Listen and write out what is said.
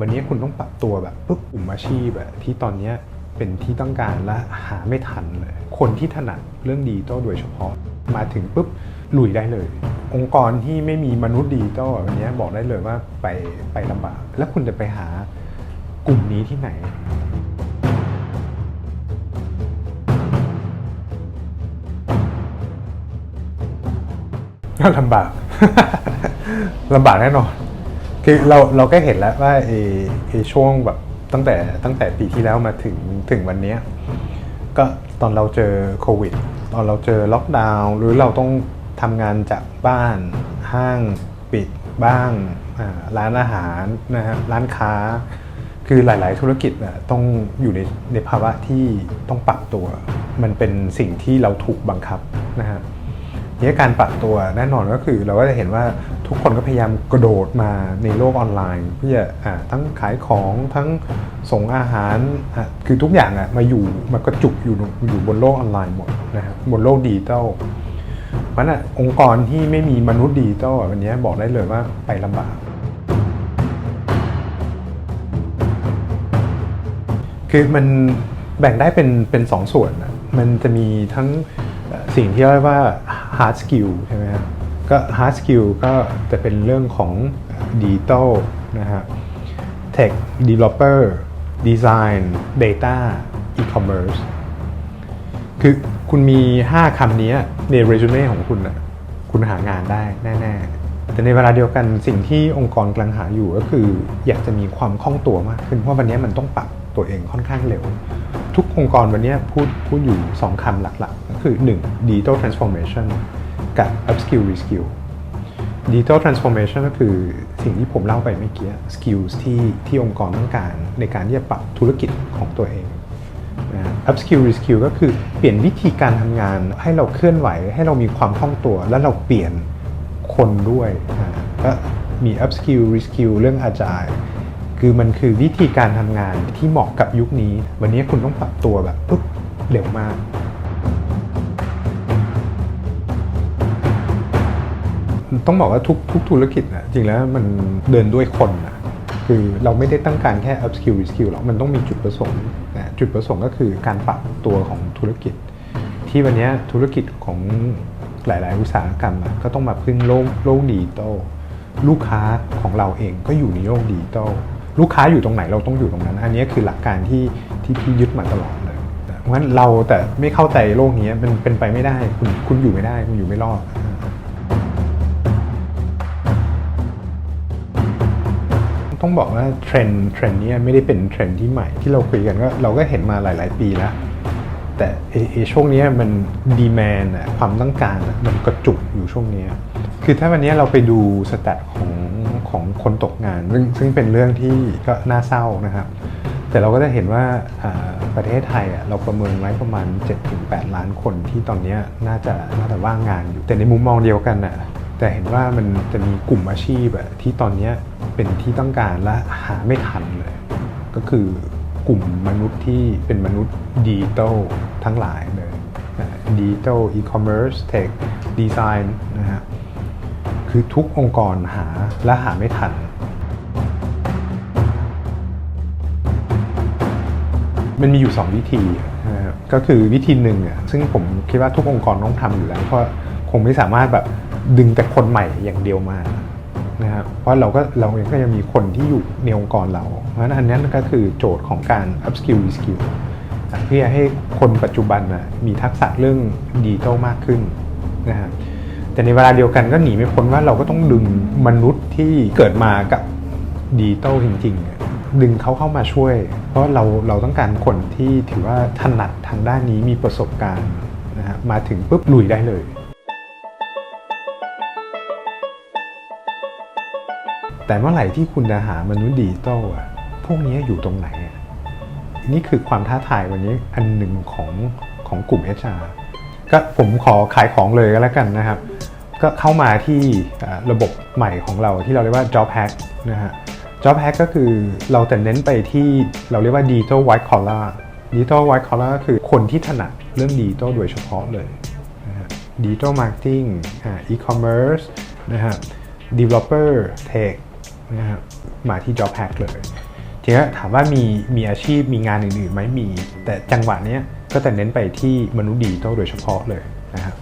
วันนี้คุณต้องปรับตัวแบบปุ๊บกลุ่มอาชีพอะที่ตอนนี้เป็นที่ต้องการและหาไม่ทันเลย คนที่ถนัดเรื่องดิจิตอลโดยเฉพาะ มาถึงปุ๊บลุยได้เลย องค์กรที่ไม่มีมนุษย์ดิจิตอลวันนี้บอกได้เลยว่าไปไปลำบาก แล้วคุณจะไปหากลุ่มนี้ที่ไหนก็ลำบากลำบากแน่นอน คือเราเราก็เห็นแล้วว่าไอ้ไอ้ช่วงแบบตั้งแต่ตั้งแต่ปีที่แล้วมาถึงถึงวันเนี้ยก็ตอนเราเจอโควิด ตอนเราเจอล็อกดาวน์หรือเราต้องทำงานจากบ้านห้างปิดบ้างร้านอาหารนะฮะร้านค้า คือหลาย ๆ ธุรกิจน่ะต้องอยู่ในในภาวะที่ต้องปรับตัว มันเป็นสิ่งที่เราถูกบังคับนะฮะ นี้การปรับตัวแน่นอนก็คือเราก็จะเห็นว่าทุกคนก็พยายามกระโดดมาในโลกออนไลน์ เพื่ออทั้งขายของทั้งส่งอาหารคือทุกอย่างอะมาอยู่มากระจุกอยู่อยู่บนโลกออนไลน์หมดนะครับบนโลกดิจิตอลเพราะนั้นองค์กรที่ไม่มีมนุษย์ดิจิตอลวันนี้บอกได้เลยว่าไปลำบากคือมันแบ่งได้เป็นเป็นสองส่วนนะมันจะมีทั้ง สิ่งที่เรียกว่า hard skill ใช่ไหมครับก็ hard skill ก็จะเป็นเรื่องของ digital นะฮะ tech developer design data e-commerce คือคุณมี 5คำนี้ในเรซูเม่ของคุณนะคุณหางานได้แน่ๆ แต่ในเวลาเดียวกันสิ่งที่องค์กรกำลังหาอยู่ก็คืออยากจะมีความคล่องตัวมากขึ้น เพราะวันนี้มันต้องปรับตัวเองค่อนข้างเร็ว ทุกองค์กรวันนี้พูดพูดอยู่ 2 คำหลักๆ ก็คือ 1. digital transformation กับ upskill reskill digital transformation ก็คือสิ่งที่ผมเล่าไปเมื่อกี้ skills ที่ที่องค์กรต้องการในการที่จะปรับธุรกิจของตัวเองนะ upskill reskill ก็คือเปลี่ยนวิธีการทำงานให้เราเคลื่อนไหว ให้เรามีความคล่องตัว แล้วเราเปลี่ยนคนด้วยนะก็มี upskill reskill เรื่อง agile คือมันคือวิธีการทำงานที่เหมาะกับยุคนี้ วันนี้คุณต้องปรับตัวแบบปุ๊บเร็วมาก ต้องบอกว่าทุกทุกธุรกิจนะจริงแล้วมันเดินด้วยคนนะคือเราไม่ได้ตั้งการแค่ upskill reskill หรอก มันต้องมีจุดประสงค์นะจุดประสงค์ก็คือการปรับตัวของธุรกิจ ที่วันนี้ธุรกิจของหลาย ๆ อุตสาหกรรมอะก็ต้องมาพึ่งโลกโลกดิจิตอลลูกค้าของเราเองก็อยู่ในโลกดิจิตอล ลูกค้าอยู่ตรงไหนเราต้องอยู่ตรงนั้น อันนี้คือหลักการที่ที่พี่ยึดมาตลอดเลยเพราะฉะนั้นเราแต่ไม่เข้าใจโลกนี้มันเป็นไปไม่ได้คุณคุณอยู่ไม่ได้คุณอยู่ไม่รอดต้องบอกว่าเทรนด์เทรนด์นี้ไม่ได้เป็นเทรนด์ที่ใหม่ที่เราคุยกันก็เราก็เห็นมาหลาย ๆ ปีแล้ว แต่ไอ้ช่วงนี้มันดีแมนอะความต้องการอะมันกระจุกอยู่ช่วงนี้คือถ้าวันนี้เราไปดูสแตทของ ของคนตกงาน ซึ่งซึ่งเป็นเรื่องที่ก็น่าเศร้านะครับ แต่เราก็จะเห็นว่าประเทศไทยเราประเมินไว้ประมาณ 7-8 ล้านคนที่ตอนนี้น่าจะน่าจะว่างงานอยู่ แต่ในมุมมองเดียวกันอะแต่เห็นว่ามันจะมีกลุ่มอาชีพที่ตอนนี้เป็นที่ต้องการและหาไม่ทันเลย ก็คือกลุ่มมนุษย์ที่เป็นมนุษย์ดิจิตอลทั้งหลายเลยดิจิตอลอีคอมเมิร์ซเทคดีไซน์นะฮะ คือทุกองค์กรหาและหาไม่ทัน มันมีอยู่ 2 วิธีนะครับก็คือวิธีหนึ่งอะซึ่งผมคิดว่าทุกองค์กรต้องทำอยู่แล้ว เพราะคงไม่สามารถแบบดึงแต่คนใหม่อย่างเดียวมานะครับเพราะเราก็เราเองก็ยังมีคนที่อยู่ในองค์กรเรา เพราะฉะนั้นอันนั้นก็คือโจทย์ของการ upskill reskill เพื่อให้คนปัจจุบันน่ะมีทักษะเรื่องดิจิทัลมากขึ้นนะครับ แต่ในเวลาเดียวกันก็หนีไม่พ้นว่าเราก็ต้องดึงมนุษย์ที่เกิดมากับดิจิทัลจริงๆ ดึงเขาเข้ามาช่วย เพราะเราเราต้องการคนที่ถือว่าถนัดทางด้านนี้มีประสบการณ์นะฮะมาถึงปุ๊บลุยได้เลย แต่เมื่อไหร่ที่คุณจะหามนุษย์ดิจิตอลอะพวกนี้อยู่ตรงไหนอะนี่คือความท้าทายวันนี้อันหนึ่งของของกลุ่ม HR ก็ผมขอขายของเลยก็แล้วกันนะครับ ก็เข้ามาที่ระบบใหม่ของเราที่เราเรียกว่า job hack นะฮะ job hack ก็คือเราแต่เน้นไปที่เราเรียกว่า digital white collar digital white collar ก็คือคนที่ถนัดเรื่องดิจิตอลโดยเฉพาะเลยนะฮะ digital marketing อ่า e-commerce นะฮะ developer tech นะฮะมาที่ job hack เลยทีนี้ถามว่ามีมีอาชีพมีงานอื่นๆไหมมี แต่จังหวะเนี้ย ก็จะเน้นไปที่มนุษย์ดิจิทัลโดยเฉพาะเลยนะครับ